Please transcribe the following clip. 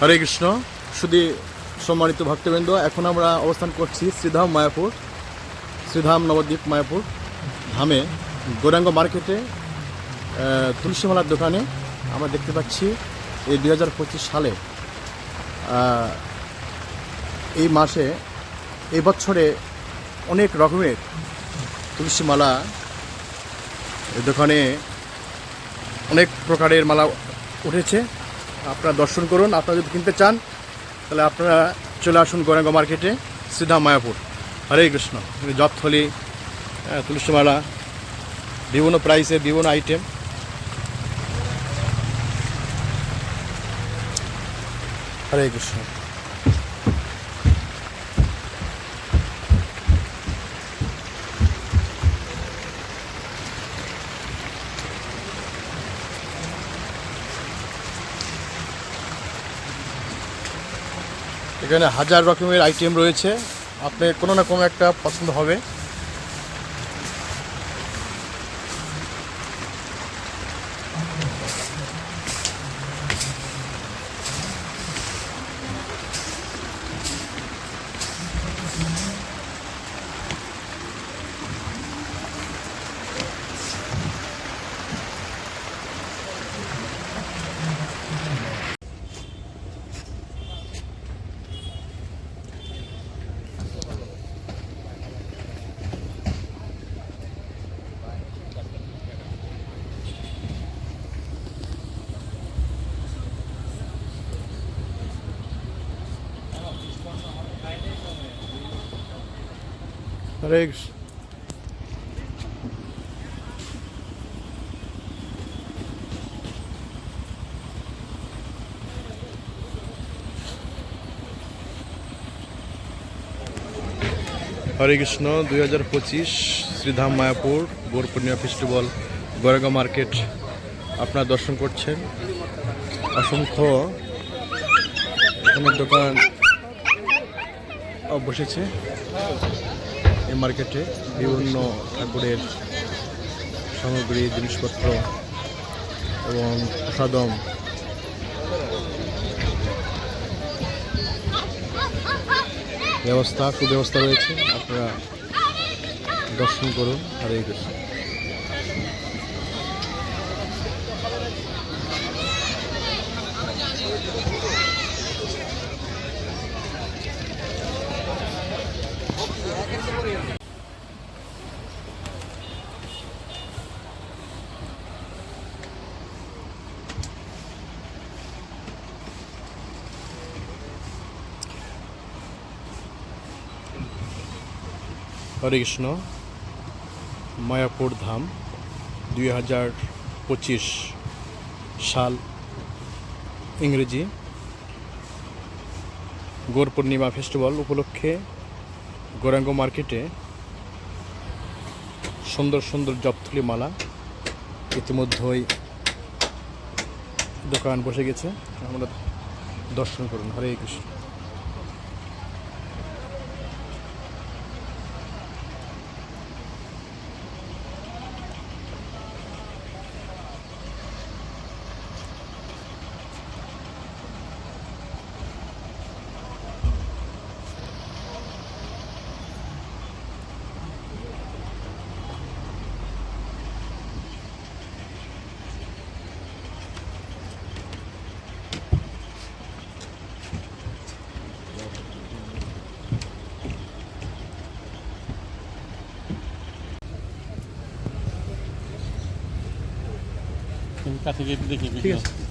হরে কৃষ্ণ। শুধু সম্মানিত ভক্তবৃন্দ, এখন আমরা অবস্থান করছি শ্রীধাম মায়াপুর, শ্রীধাম নবদ্বীপ মায়াপুর ধামে, গৌরাঙ্গ মার্কেটে তুলসীমালার দোকানে আমরা দেখতে পাচ্ছি এই দুই হাজার পঁচিশ সালে এই মাসে এই বছরে অনেক রকমের তুলসীমালা দোকানে অনেক প্রকারের মালা উঠেছে। আপনারা দর্শন করুন, আপনারা যদি কিনতে চান, তাহলে আপনারা চলে আসুন গৌরাঙ্গ মার্কেটে, সিধা মায়াপুর। হরে কৃষ্ণ। জপথলি তুলসীমালা, বিভিন্ন প্রাইসে বিভিন্ন আইটেম হরে কৃষ্ণ। এখানে হাজার রকমের আইটেম রয়েছে। আপনার কোনো না কোনো একটা পছন্দ হবে। হরে কৃষ্ণ হরে কৃষ্ণ, দুই হাজার পঁচিশ, শ্রীধাম মায়াপুর গৌর পূর্ণিমা ফেস্টিভ্যাল গড়েগাঁও মার্কেট আপনারা দর্শন করছেন। অসংখ্য এখানে দোকান বসেছে এই মার্কেটে বিভিন্ন ঠাকুরের সামগ্রী, জিনিসপত্র এবং প্রসাদম ব্যবস্থা সুব্যবস্থা রয়েছে। আপনারা দর্শন করুন হরে কৃষ্ণ হরে কৃষ্ণ, মায়াপুর ধাম, দুই হাজার পঁচিশ সাল, ইংরেজি। গৌর পূর্ণিমা ফেস্টিভ্যাল উপলক্ষে গৌরাঙ্গ মার্কেটে সুন্দর সুন্দর জপথলি মালা ইতিমধ্যেই দোকান বসে গেছে। আমরা দর্শন করুন। হরে কৃষ্ণ। কাছে গিয়ে দেখি ঠিক আছে